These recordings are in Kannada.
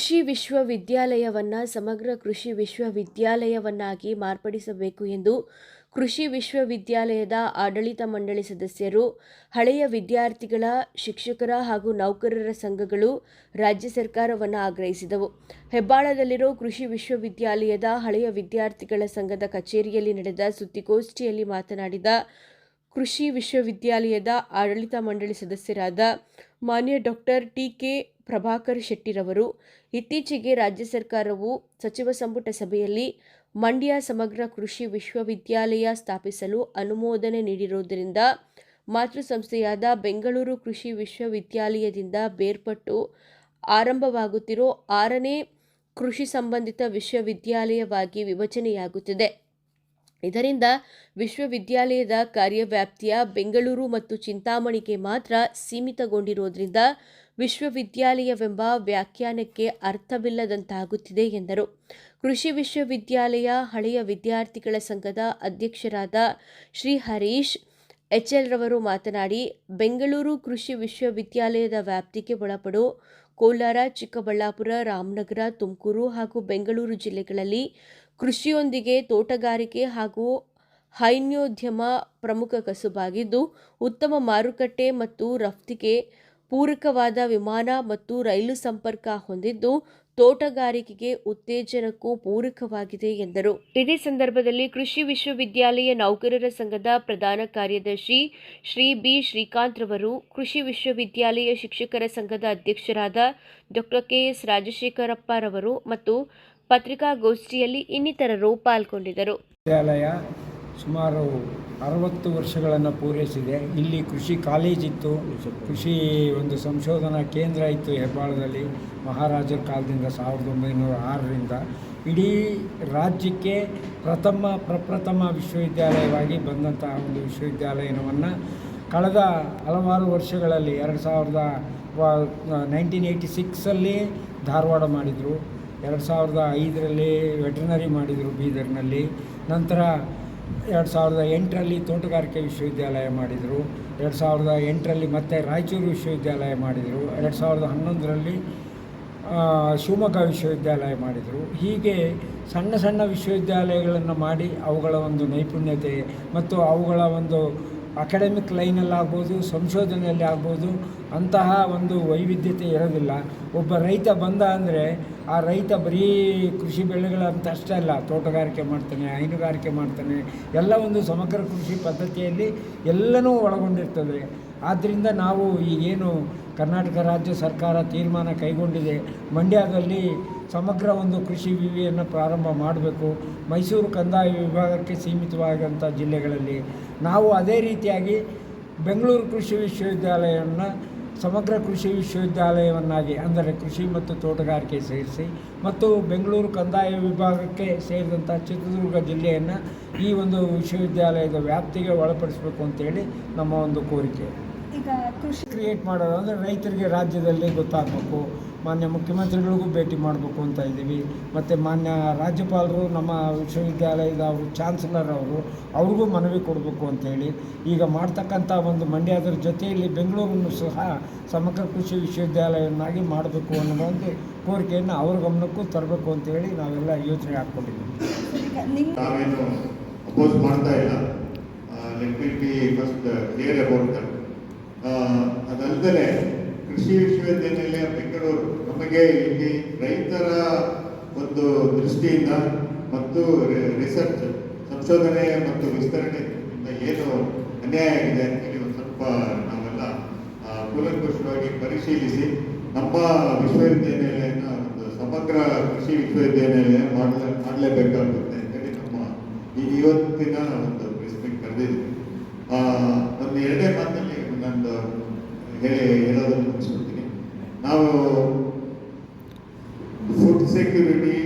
ಕೃಷಿ ವಿಶ್ವವಿದ್ಯಾಲಯವನ್ನು ಸಮಗ್ರ ಕೃಷಿ ವಿಶ್ವವಿದ್ಯಾಲಯವನ್ನಾಗಿ ಮಾರ್ಪಡಿಸಬೇಕು ಎಂದು ಕೃಷಿ ವಿಶ್ವವಿದ್ಯಾಲಯದ ಆಡಳಿತ ಮಂಡಳಿ ಸದಸ್ಯರು, ಹಳೆಯ ವಿದ್ಯಾರ್ಥಿಗಳ ಶಿಕ್ಷಕರ ಹಾಗೂ ನೌಕರರ ಸಂಘಗಳು ರಾಜ್ಯ ಸರ್ಕಾರವನ್ನು ಆಗ್ರಹಿಸಿದವು. ಹೆಬ್ಬಾಳದಲ್ಲಿರೋ ಕೃಷಿ ವಿಶ್ವವಿದ್ಯಾಲಯದ ಹಳೆಯ ವಿದ್ಯಾರ್ಥಿಗಳ ಸಂಘದ ಕಚೇರಿಯಲ್ಲಿ ನಡೆದ ಸುದ್ದಿಗೋಷ್ಠಿಯಲ್ಲಿ ಮಾತನಾಡಿದ ಕೃಷಿ ವಿಶ್ವವಿದ್ಯಾಲಯದ ಆಡಳಿತ ಮಂಡಳಿ ಸದಸ್ಯರಾದ ಮಾನ್ಯ ಡಾಕ್ಟರ್ ಟಿ ಕೆ ಪ್ರಭಾಕರ್ ಶೆಟ್ಟಿರವರು. ಇತ್ತೀಚೆಗೆ ರಾಜ್ಯ ಸರ್ಕಾರವು ಸಚಿವ ಸಂಪುಟ ಸಭೆಯಲ್ಲಿ ಮಂಡ್ಯ ಸಮಗ್ರ ಕೃಷಿ ವಿಶ್ವವಿದ್ಯಾಲಯ ಸ್ಥಾಪಿಸಲು ಅನುಮೋದನೆ ನೀಡಿರುವುದರಿಂದ ಮಾತೃಸಂಸ್ಥೆಯಾದ ಬೆಂಗಳೂರು ಕೃಷಿ ವಿಶ್ವವಿದ್ಯಾಲಯದಿಂದ ಬೇರ್ಪಟ್ಟು ಆರಂಭವಾಗುತ್ತಿರೋ ಆರನೇ ಕೃಷಿ ಸಂಬಂಧಿತ ವಿಶ್ವವಿದ್ಯಾಲಯವಾಗಿ ವಿಭಜನೆಯಾಗುತ್ತಿದೆ. ಇದರಿಂದ ವಿಶ್ವವಿದ್ಯಾಲಯದ ಕಾರ್ಯವ್ಯಾಪ್ತಿಯ ಬೆಂಗಳೂರು ಮತ್ತು ಚಿಂತಾಮಣಿಗೆ ಮಾತ್ರ ಸೀಮಿತಗೊಂಡಿರುವುದರಿಂದ ವಿಶ್ವವಿದ್ಯಾಲಯವೆಂಬ ವ್ಯಾಖ್ಯಾನಕ್ಕೆ ಅರ್ಥವಿಲ್ಲದಂತಾಗುತ್ತಿದೆ ಎಂದರು. ಕೃಷಿ ವಿಶ್ವವಿದ್ಯಾಲಯ ಹಳೆಯ ವಿದ್ಯಾರ್ಥಿಗಳ ಸಂಘದ ಅಧ್ಯಕ್ಷರಾದ ಶ್ರೀ ಹರೀಶ್ ಎಚ್ಎಲ್ ರವರು ಮಾತನಾಡಿ, ಬೆಂಗಳೂರು ಕೃಷಿ ವಿಶ್ವವಿದ್ಯಾಲಯದ ವ್ಯಾಪ್ತಿಗೆ ಒಳಪಡು ಕೋಲಾರ, ಚಿಕ್ಕಬಳ್ಳಾಪುರ, ರಾಮನಗರ, ತುಮಕೂರು ಹಾಗೂ ಬೆಂಗಳೂರು ಜಿಲ್ಲೆಗಳಲ್ಲಿ ಕೃಷಿಯೊಂದಿಗೆ ತೋಟಗಾರಿಕೆ ಹಾಗೂ ಹೈನ್ಯೋದ್ಯಮ ಪ್ರಮುಖ ಕಸುಬಾಗಿದ್ದು, ಉತ್ತಮ ಮಾರುಕಟ್ಟೆ ಮತ್ತು ರಫ್ತಿಗೆ ಪೂರಕವಾದ ವಿಮಾನ ಮತ್ತು ರೈಲು ಸಂಪರ್ಕ ಹೊಂದಿದ್ದು, ತೋಟಗಾರಿಕೆಗೆ ಉತ್ತೇಜನಕ್ಕೂ ಪೂರಕವಾಗಿದೆ ಎಂದರು. ಇದೇ ಸಂದರ್ಭದಲ್ಲಿ ಕೃಷಿ ವಿಶ್ವವಿದ್ಯಾಲಯ ನೌಕರರ ಸಂಘದ ಪ್ರಧಾನ ಕಾರ್ಯದರ್ಶಿ ಶ್ರೀ ಬಿ. ಶ್ರೀಕಾಂತ್ ರವರು, ಕೃಷಿ ವಿಶ್ವವಿದ್ಯಾಲಯ ಶಿಕ್ಷಕರ ಸಂಘದ ಅಧ್ಯಕ್ಷರಾದ ಡಾಕ್ಟರ್ ಕೆಎಸ್ ರಾಜಶೇಖರಪ್ಪ ರವರು ಮತ್ತು ಪತ್ರಿಕಾಗೋಷ್ಠಿಯಲ್ಲಿ ಇನ್ನಿತರರು ಪಾಲ್ಗೊಂಡಿದ್ದರು. ವಿದ್ಯಾಲಯ ಸುಮಾರು ಅರವತ್ತು ವರ್ಷಗಳನ್ನು ಪೂರೈಸಿದೆ. ಇಲ್ಲಿ ಕೃಷಿ ಕಾಲೇಜಿತ್ತು ಕೃಷಿ ಒಂದು ಸಂಶೋಧನಾ ಕೇಂದ್ರ ಇತ್ತು ಹೆಬ್ಬಾಳದಲ್ಲಿ ಮಹಾರಾಜರ ಕಾಲದಿಂದ ಸಾವಿರದ ಒಂಬೈನೂರ ಆರರಿಂದ. ಇಡೀ ರಾಜ್ಯಕ್ಕೆ ಪ್ರಥಮ ಪ್ರಪ್ರಥಮ ವಿಶ್ವವಿದ್ಯಾಲಯವಾಗಿ ಬಂದಂತಹ ಒಂದು ವಿಶ್ವವಿದ್ಯಾಲಯವನ್ನು ಕಳೆದ ಹಲವಾರು ವರ್ಷಗಳಲ್ಲಿ ಎರಡು ಸಾವಿರದ ನೈನ್ಟೀನ್ ಏಯ್ಟಿ ಸಿಕ್ಸಲ್ಲಿ ಧಾರವಾಡ ಮಾಡಿದರು. ಎರಡು ಸಾವಿರದ ಐದರಲ್ಲಿ ವೆಟ್ರನರಿ ಮಾಡಿದರು ಬೀದರ್ನಲ್ಲಿ. ನಂತರ ಎರಡು ಸಾವಿರದ ಎಂಟರಲ್ಲಿ ತೋಟಗಾರಿಕೆ ವಿಶ್ವವಿದ್ಯಾಲಯ ಮಾಡಿದರು. ಎರಡು ಸಾವಿರದ ಎಂಟರಲ್ಲಿ ಮತ್ತೆ ರಾಯಚೂರು ವಿಶ್ವವಿದ್ಯಾಲಯ ಮಾಡಿದರು. ಎರಡು ಸಾವಿರದ ಹನ್ನೊಂದರಲ್ಲಿ ಶಿವಮೊಗ್ಗ ವಿಶ್ವವಿದ್ಯಾಲಯ ಮಾಡಿದರು. ಹೀಗೆ ಸಣ್ಣ ಸಣ್ಣ ವಿಶ್ವವಿದ್ಯಾಲಯಗಳನ್ನು ಮಾಡಿ ಅವುಗಳ ಒಂದು ನೈಪುಣ್ಯತೆ ಮತ್ತು ಅವುಗಳ ಒಂದು ಅಕಾಡೆಮಿಕ್ ಲೈನಲ್ಲಿ ಆಗ್ಬೋದು, ಸಂಶೋಧನೆಯಲ್ಲಿ ಆಗ್ಬೋದು, ಅಂತಹ ಒಂದು ವೈವಿಧ್ಯತೆ ಇರೋದಿಲ್ಲ. ಒಬ್ಬ ರೈತ ಬಂದ ಅಂದರೆ ಆ ರೈತ ಬರೀ ಕೃಷಿ ಬೆಳೆಗಳಂತ ಅಷ್ಟೇ ಅಲ್ಲ, ತೋಟಗಾರಿಕೆ ಮಾಡ್ತಾನೆ, ಹೈನುಗಾರಿಕೆ ಮಾಡ್ತಾನೆ, ಎಲ್ಲ ಒಂದು ಸಮಗ್ರ ಕೃಷಿ ಪದ್ಧತಿಯಲ್ಲಿ ಎಲ್ಲನೂ ಒಳಗೊಂಡಿರ್ತದೆ. ಆದ್ದರಿಂದ ನಾವು ಈಗೇನು ಕರ್ನಾಟಕ ರಾಜ್ಯ ಸರ್ಕಾರ ತೀರ್ಮಾನ ಕೈಗೊಂಡಿದೆ, ಮಂಡ್ಯದಲ್ಲಿ ಸಮಗ್ರ ಒಂದು ಕೃಷಿ ವಿವಿಯನ್ನು ಪ್ರಾರಂಭ ಮಾಡಬೇಕು. ಮೈಸೂರು ಕಂದಾಯ ವಿಭಾಗಕ್ಕೆ ಸೀಮಿತವಾದಂಥ ಜಿಲ್ಲೆಗಳಲ್ಲಿ. ನಾವು ಅದೇ ರೀತಿಯಾಗಿ ಬೆಂಗಳೂರು ಕೃಷಿ ವಿಶ್ವವಿದ್ಯಾಲಯವನ್ನು ಸಮಗ್ರ ಕೃಷಿ ವಿಶ್ವವಿದ್ಯಾಲಯವನ್ನಾಗಿ, ಅಂದರೆ ಕೃಷಿ ಮತ್ತು ತೋಟಗಾರಿಕೆ ಸೇರಿಸಿ, ಮತ್ತು ಬೆಂಗಳೂರು ಕಂದಾಯ ವಿಭಾಗಕ್ಕೆ ಸೇರಿದಂಥ ಚಿತ್ರದುರ್ಗ ಜಿಲ್ಲೆಯನ್ನು ಈ ಒಂದು ವಿಶ್ವವಿದ್ಯಾಲಯದ ವ್ಯಾಪ್ತಿಗೆ ಒಳಪಡಿಸಬೇಕು ಅಂತೇಳಿ ನಮ್ಮ ಒಂದು ಕೋರಿಕೆ. ಈಗ ಕೃಷಿ ಕ್ರಿಯೇಟ್ ಮಾಡೋದು ಅಂದರೆ ರೈತರಿಗೆ ರಾಜ್ಯದಲ್ಲಿ ಗೊತ್ತಾಗಬೇಕು. ಮಾನ್ಯ ಮುಖ್ಯಮಂತ್ರಿಗಳಿಗೂ ಭೇಟಿ ಮಾಡಬೇಕು ಅಂತ ಇದ್ದೀವಿ. ಮತ್ತು ಮಾನ್ಯ ರಾಜ್ಯಪಾಲರು ನಮ್ಮ ವಿಶ್ವವಿದ್ಯಾಲಯದ ಅವರು ಚಾನ್ಸಲರ್ ಅವರು ಅವ್ರಿಗೂ ಮನವಿ ಕೊಡಬೇಕು ಅಂತೇಳಿ ಈಗ ಮಾಡ್ತಕ್ಕಂಥ ಒಂದು ಮಂಡ್ಯದ್ರ ಜೊತೆಯಲ್ಲಿ ಬೆಂಗಳೂರನ್ನು ಸಹ ಸಮಗ್ರ ಕೃಷಿ ವಿಶ್ವವಿದ್ಯಾಲಯವನ್ನಾಗಿ ಮಾಡಬೇಕು ಅನ್ನೋ ಒಂದು ಕೋರಿಕೆಯನ್ನು ಅವ್ರ ಗಮನಕ್ಕೂ ತರಬೇಕು ಅಂತೇಳಿ ನಾವೆಲ್ಲ ಯೋಚನೆ ಹಾಕ್ಕೊಂಡಿದ್ದೀವಿ. ಮಾಡ್ತಾ ಇಲ್ಲ. Let be first clear about that ಅದಲ್ಲದೆ ಕೃಷಿ ವಿಶ್ವವಿದ್ಯಾನಿಲಯ ಬೆಂಗಳೂರು ನಮಗೆ ಇಲ್ಲಿ ರೈತರ ಒಂದು ದೃಷ್ಟಿಯಿಂದ ಮತ್ತು ರಿಸರ್ಚ್ ಸಂಶೋಧನೆ ಮತ್ತು ವಿಸ್ತರಣೆಯಿಂದ ಏನು ಅನ್ಯಾಯ ಆಗಿದೆ ಅಂತೇಳಿ ಒಂದು ಸ್ವಲ್ಪ ನಾವೆಲ್ಲ ಕೂಲಂಕುಷವಾಗಿ ಪರಿಶೀಲಿಸಿ ನಮ್ಮ ವಿಶ್ವವಿದ್ಯಾನಿಲಯನ ಒಂದು ಸಮಗ್ರ ಕೃಷಿ ವಿಶ್ವವಿದ್ಯಾನಿಲಯ ಮಾಡಲೇ, ಮಾಡಲೇಬೇಕಾಗುತ್ತೆ ಅಂತೇಳಿ ನಮ್ಮ ಈ ಇವತ್ತಿನ ಒಂದು ಕರೆದಿದ್ದೀವಿ ಒಂದು ಎರಡೇ ಮಾತಲ್ಲಿ ನಂದು ಹೇಳಿ ಹೇಳೋದನ್ನು ಮುಗಿಸ್ಬಿಡ್ತೀನಿ. ನಾವು ಫುಡ್ ಸೆಕ್ಯೂರಿಟಿ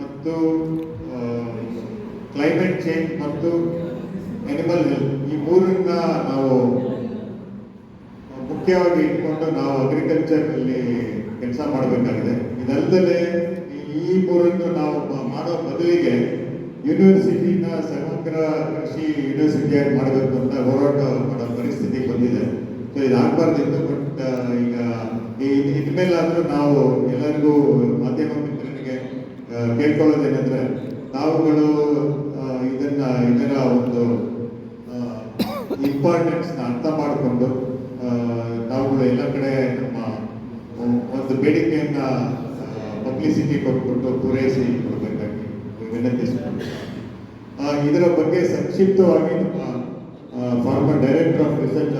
ಮತ್ತು ಕ್ಲೈಮೇಟ್ ಚೇಂಜ್ ಮತ್ತು ಎನಿಮಲ್ ಈ ಮೂರನ್ನ ನಾವು ಮುಖ್ಯವಾಗಿ ಇಟ್ಕೊಂಡು ನಾವು ಅಗ್ರಿಕಲ್ಚರ್ನಲ್ಲಿ ಕೆಲಸ ಮಾಡಬೇಕಾಗಿದೆ. ಇದಲ್ಲದೆ ಈ ಮೂರನ್ನು ನಾವು ಮಾಡೋ ಬದಲಿಗೆ ಯೂನಿವರ್ಸಿಟಿನ ಸಮಗ್ರ ಕೃಷಿ ಯೂನಿವರ್ಸಿಟಿಯಾಗಿ ಮಾಡಬೇಕು ಅಂತ ಹೋರಾಟ ಸೊ ಬಟ್ ಈಗ ಇನ್ಮೇಲಾದ್ರೂ ನಾವು ಎಲ್ಲರಿಗೂ ಮಾಧ್ಯಮ ಮಿತ್ರರಿಗೆ ಕೇಳ್ಕೊಳ್ಳೋದೇನೆಂದ್ರೆ ನಾವುಗಳು ಇದನ್ನ, ಇದರ ಒಂದು ಇಂಪಾರ್ಟೆನ್ಸ್ನ ಅರ್ಥ ಮಾಡಿಕೊಂಡು ತಾವುಗಳು ಎಲ್ಲ ಕಡೆ ನಮ್ಮ ಒಂದು ಬೇಡಿಕೆಯನ್ನ ಪಬ್ಲಿಸಿಟಿ ಕೊಟ್ಬಿಟ್ಟು ಪೂರೈಸಿ ಕೊಡ್ಬೇಕಾಗಿ ವಿನಂತಿಸಿಕೊಂಡು ಇದರ ಬಗ್ಗೆ ಸಂಕ್ಷಿಪ್ತವಾಗಿ ನಮ್ಮ ಫಾರ್ಮರ್ ಡೈರೆಕ್ಟರ್ ಆಫ್ ರಿಸರ್ಚ್